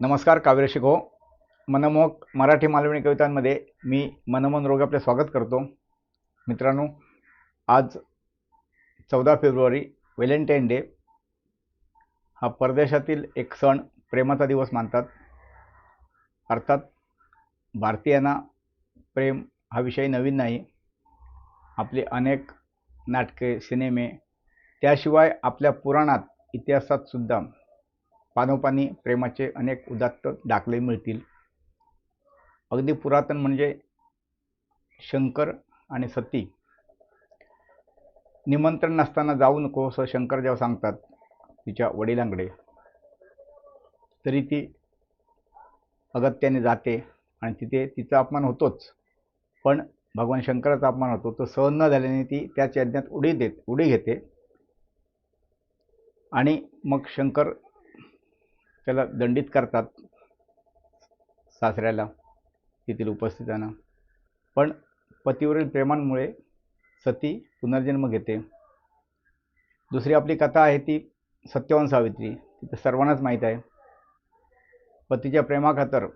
नमस्कार काव्य शिको हो. मनमोहक मराठी मालवणी कवितांमध्ये मी मनमोहन रोग आपले स्वागत करतो. मित्रांनो आज चौदा फेब्रुवारी व्हॅलेंटाईन डे. हा परदेशातील एक सण प्रेमाचा दिवस मानतात. अर्थात भारतीयांना प्रेम हा विषय नवीन नाही. आपले अनेक नाटके सिनेमे त्याशिवाय आपल्या पुराणात इतिहासात सुद्धा पानोपानी प्रेमाचे अनेक उदात्त दाखले मिळतील. अगदी पुरातन म्हणजे शंकर आणि सती. निमंत्रण नसताना जाऊ नको असं शंकर जेव्हा सांगतात तिच्या वडिलांकडे. तरी ती अगत्याने जाते आणि तिथे तिचा अपमान होतोच. पण भगवान शंकराचा अपमान होतो तो सहन न झाल्याने ती त्याच यज्ञात उडी देत उडी घेते. आणि मग शंकर त्याला दंडित करतात सासऱ्याला तेथील उपस्थितांना. पण पतीवरील प्रेमांमुळे सती पुनर्जन्म घेते. दुसरी आपली कथा आहे ती सत्यवान सावित्री. ती तर सर्वांनाच माहीत आहे. पतीच्या प्रेमाखातर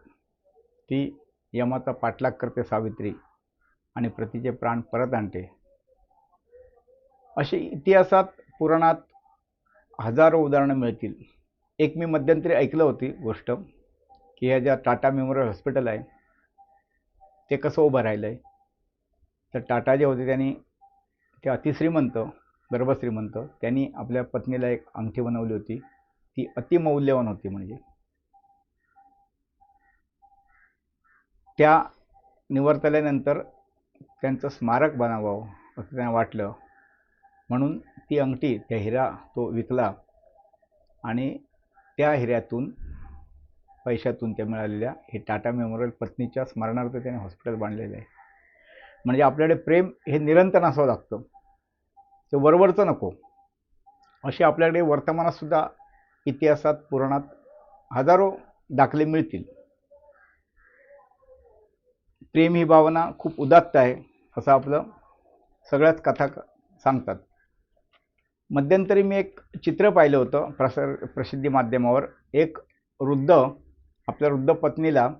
ती यमाचा पाठलाग करते सावित्री आणि प्रतीचे प्राण परत आणते. अशी इतिहासात पुराणात हजारो उदाहरणं मिळतील. एक मी मध्यंतरी ऐकलं होती गोष्ट की ह्या ज्या टाटा मेमोरियल हॉस्पिटल आहे ते कसं उभं राहिलं आहे तर टाटा जे होते त्यांनी ते अतिश्रीमंत गर्भश्रीमंत त्यांनी आपल्या पत्नीला एक अंगठी बनवली होती. ती अतिमौल्यवान होती म्हणजे. त्या निवर्तल्यानंतर त्यांचं स्मारक बनावावं असं त्यांना वाटलं. म्हणून ती अंगठी त्या हिरा तो विकला. आणि त्या हिऱ्यातून पैशातून त्या मिळालेल्या हे टाटा मेमोरियल पत्नीच्या स्मरणार्थ त्याने हॉस्पिटल बांधलेलं आहे. म्हणजे आपल्याकडे प्रेम हे निरंतर असावं लागतं. ते वरवरचं नको. असे आपल्याकडे वर्तमानातसुद्धा इतिहासात पुराणात हजारो दाखले मिळतील. प्रेम ही भावना खूप उदात्त आहे असं आपलं सगळ्याच कथा सांगतात. मध्यंतरी मी एक चित्र पाहिलं होतं प्रसार प्रसिद्धी माध्यमावर. एक वृद्ध आपल्या वृद्ध पत्नीला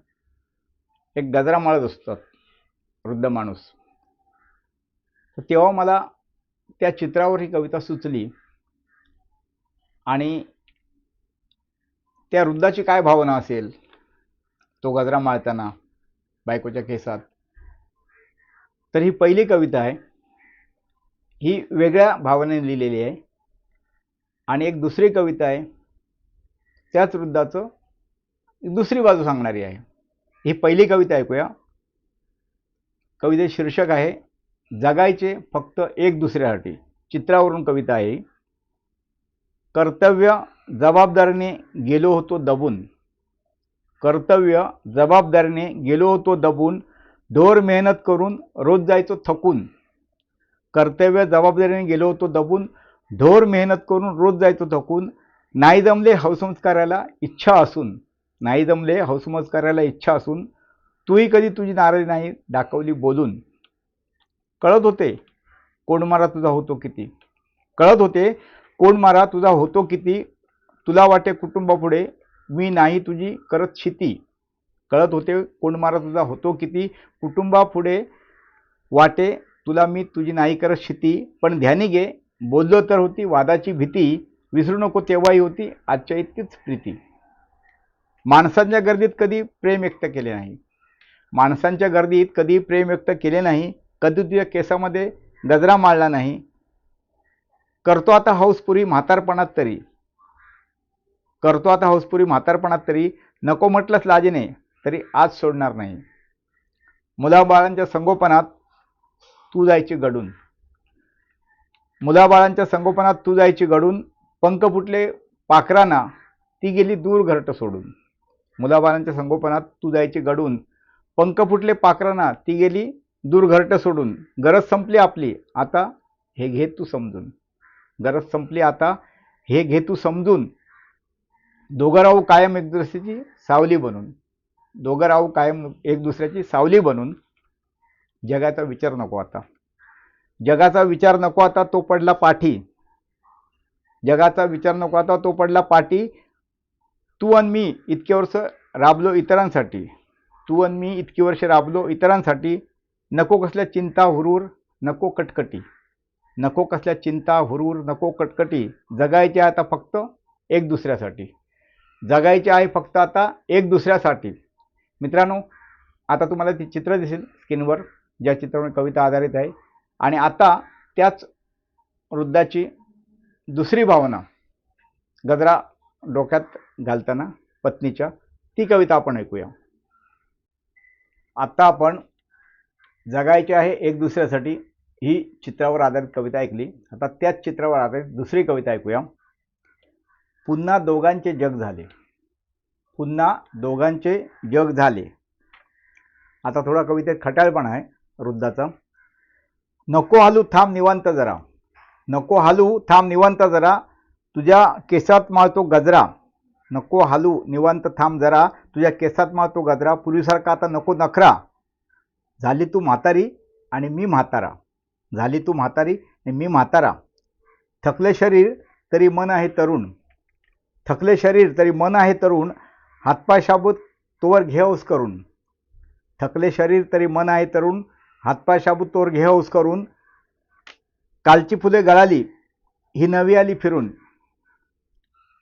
एक गजरा माळत असतात. वृद्ध माणूस. तर तेव्हा मला त्या चित्रावर ही कविता सुचली. आणि त्या वृद्धाची काय भावना असेल? तो गजरा माळताना बायकोच्या केसात. तर ही पहिली कविता आहे. ही वेगळ्या भावनेने लिहिलेली आहे. आणि एक दुसरी कविता आहे. त्याच वृद्धाचं दुसरी बाजू सांगणारी आहे. ही पहिली कविता ऐकूया. कविते शीर्षक आहे जगायचे फक्त एक दुसऱ्यासाठी. चित्रावरून कविता आहे कर्तव्य जबाबदारीने गेलो होतो दबून. कर्तव्य जबाबदारीने गेलो होतो दबून. ढोर मेहनत करून रोज जायचो थकून. कर्तव्य जबाबदारीने गेलो होतो दबून ढोर मेहनत करून रोज जायचो थकून. नाही जमले हौसंस्काराला इच्छा असून नाही जमले हौसंस्काराला इच्छा असून तूही कधी तुझी नाराजी नाही दाखवली बोलून. कळत होते कोण मारा तुझा होतो किती? कळत होते कोण मारा तुझा होतो किती? तुला वाटे कुटुंबापुढे मी नाही तुझी करत शिती. कळत होते कोण मारा तुझा होतो किती? कुटुंबापुढे वाटे तुला मी तुझी नाही करत शेती पण ध्यानी घे. बोललो तर होती वादाची भीती. विसरू नको तेव्हाही होती. आजच्या इतकीच प्रीती. माणसांच्या गर्दीत कधी प्रेम व्यक्त केले नाही. माणसांच्या गर्दीत कधी प्रेम व्यक्त केले नाही. कधी तुझ्या केसामध्ये गजरा माळला नाही. करतो आता हौसपुरी म्हातारपणात तरी. करतो आता हौसपुरी म्हातारपणात तरी. नको म्हटलंच लाजेने तरी आज सोडणार नाही. मुलाबाळांच्या संगोपनात तू जायची घडून मुलाबाळांच्या संगोपनात तू जायची घडून पंख फुटले पाखरांना ती गेली दूर घरट सोडून. मुलाबाळांच्या संगोपनात तू जायची घडून पंख फुटले पाखरांना ती गेली दूर घरट सोडून. गरज संपली आपली आता हे घे तू समजून. गरज संपली आता हे घे तू समजून. दोघं राहू कायम एक दुसऱ्याची सावली बनून. दोघं राहू कायम एक दुसऱ्याची सावली बनून. जगाचा विचार नको आता. जगाचा विचार नको आता तो पडला पाठी. जगाचा विचार नको आता तो पडला पाठी. तू आणि मी इतके वर्ष राबलो इतरांसाठी. तू आणि मी इतकी वर्ष राबलो इतरांसाठी. नको कसल्या चिंता हुरूर नको कटकटी. नको कसल्या चिंता हुरूर नको कटकटी. जगायचे आता फक्त एक दुसऱ्यासाठी. जगायचे आहे फक्त आता एक दुसऱ्यासाठी. मित्रांनो आता तुम्हाला ती चित्र दिसेल स्क्रीनवर. ज्या चित्रावर कविता आधारित आहे. आणि आता त्याच वृद्धाची दुसरी भावना गजरा डोक्यात घालताना पत्नीच्या ती कविता आपण ऐकूया. आत्ता आपण जगायचे आहे एक दुसऱ्यासाठी ही चित्रावर आधारित कविता ऐकली. आता त्याच चित्रावर आधारित दुसरी कविता ऐकूया. पुन्हा दोघांचे जग झाले. पुन्हा दोघांचे जग झाले. आता थोडा कवितेत खटाळपणा आहे. वृद्धाचा. नको हालू थांब निवांत जरा. नको हालू थांब निवांत जरा. तुझ्या केसात माळतो गजरा. नको हालू निवांत थांब जरा. तुझ्या केसात माळतो गजरा. पूर्वीसारखा आता नको नखरा. झाली तू म्हातारी आणि मी म्हातारा. झाली तू म्हातारी आणि मी म्हातारा. थकले शरीर तरी मन आहे तरुण. थकले शरीर तरी मन आहे तरुण. हातपाय शाबूत तोवर घेऊस करून. थकले शरीर तरी मन आहे तरुण. हातपाय शाबूत तोवर घेऊस करून कालची फुले गळाली ही नवी आली फिरून.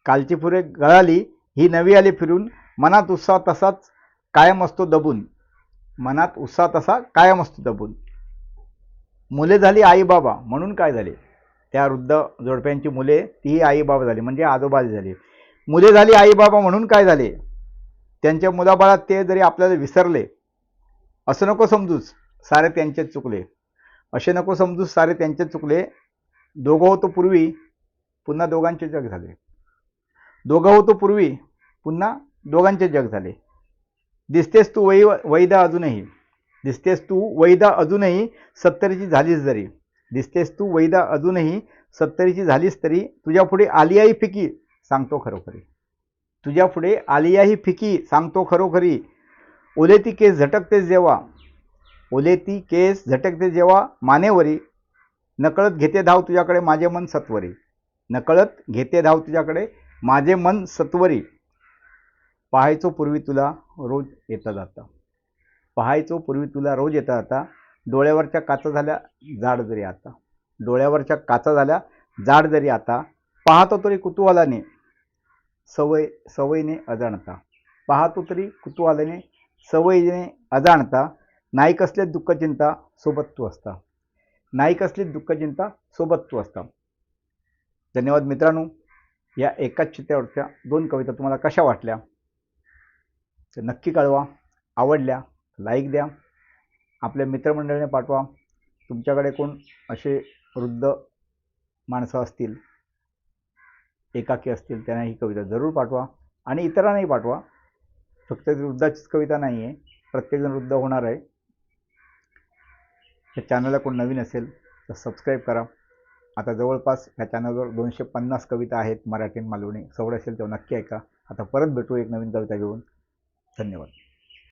कालची फुले गळाली ही नवी आली फिरून मनात उत्साह तसाच कायम असतो दबून. मनात उत्साह तसा कायम असतो दबून. मुले झाली आई बाबा म्हणून काय झाले? त्या वृद्ध जोडप्यांची मुले तीही आई बाबा झाली म्हणजे आजोबाजी झाली. मुले झाली आई बाबा म्हणून काय झाले? त्यांच्या मुलाबाळात ते जरी आपल्याला विसरले असं नको समजूच. सारे त्यांचेच चुकले. असे नको समजू सारे त्यांचेच चुकले. दोघं होतो पूर्वी पुन्हा दोघांचे जग झाले. दोघं होतो पूर्वी पुन्हा दोघांचे जग झाले. दिसतेस तू वै वैदा अजूनही. दिसतेस तू वैदा अजूनही सत्तरीची झालीस जरी. दिसतेस तू वैदा अजूनही सत्तरीची झालीस तरी तुझ्या पुढे आलियाही फिकी सांगतो खरोखरी. तुझ्या पुढे आलियाही फिकी सांगतो खरोखरी. ओले ती केस झटकतेस जेव्हा ओलेती केस झटकते जेव्हा मानेवरी. नकळत घेते धाव तुझ्याकडे माझे मन सत्वरी. नकळत घेते धाव तुझ्याकडे माझे मन सत्वरी. पाहायचो पूर्वी तुला रोज येता जाता. पाहायचो पूर्वी तुला रोज येता जाता. डोळ्यावरच्या काचा झाल्या जाड जरी आता. डोळ्यावरच्या काचा झाल्या जाड जरी आता. पाहतो तरी कुतूहलाने सवय सवयीने अजाणता. पाहतो तरी कुतूहलाने सवयीने अजाणता. नाही कसले दुःख चिंता सोबत तू असता. नाही कसली दुःख चिंता सोबत तू असता. धन्यवाद मित्रांनो. या एकाच चित्रावरच्या दोन कविता तुम्हाला कशा वाटल्या? तर नक्की कळवा. आवडल्या लाईक द्या. आपल्या मित्रमंडळीने पाठवा. तुमच्याकडे कोण असे वृद्ध माणसं असतील एकाकी असतील त्यांना ही कविता जरूर पाठवा. आणि इतरांनाही पाठवा. फक्त वृद्धाचीच कविता नाही आहे प्रत्येकजण वृद्ध होणार आहे. या चॅनलला कोण नवीन असेल तर सबस्क्राईब करा. आता जवळपास ह्या चॅनलवर दोनशे पन्नास कविता आहेत मराठी मालवणी. सवड असेल तेव्हा नक्की ऐका. आता परत भेटू एक नवीन कविता घेऊन. धन्यवाद.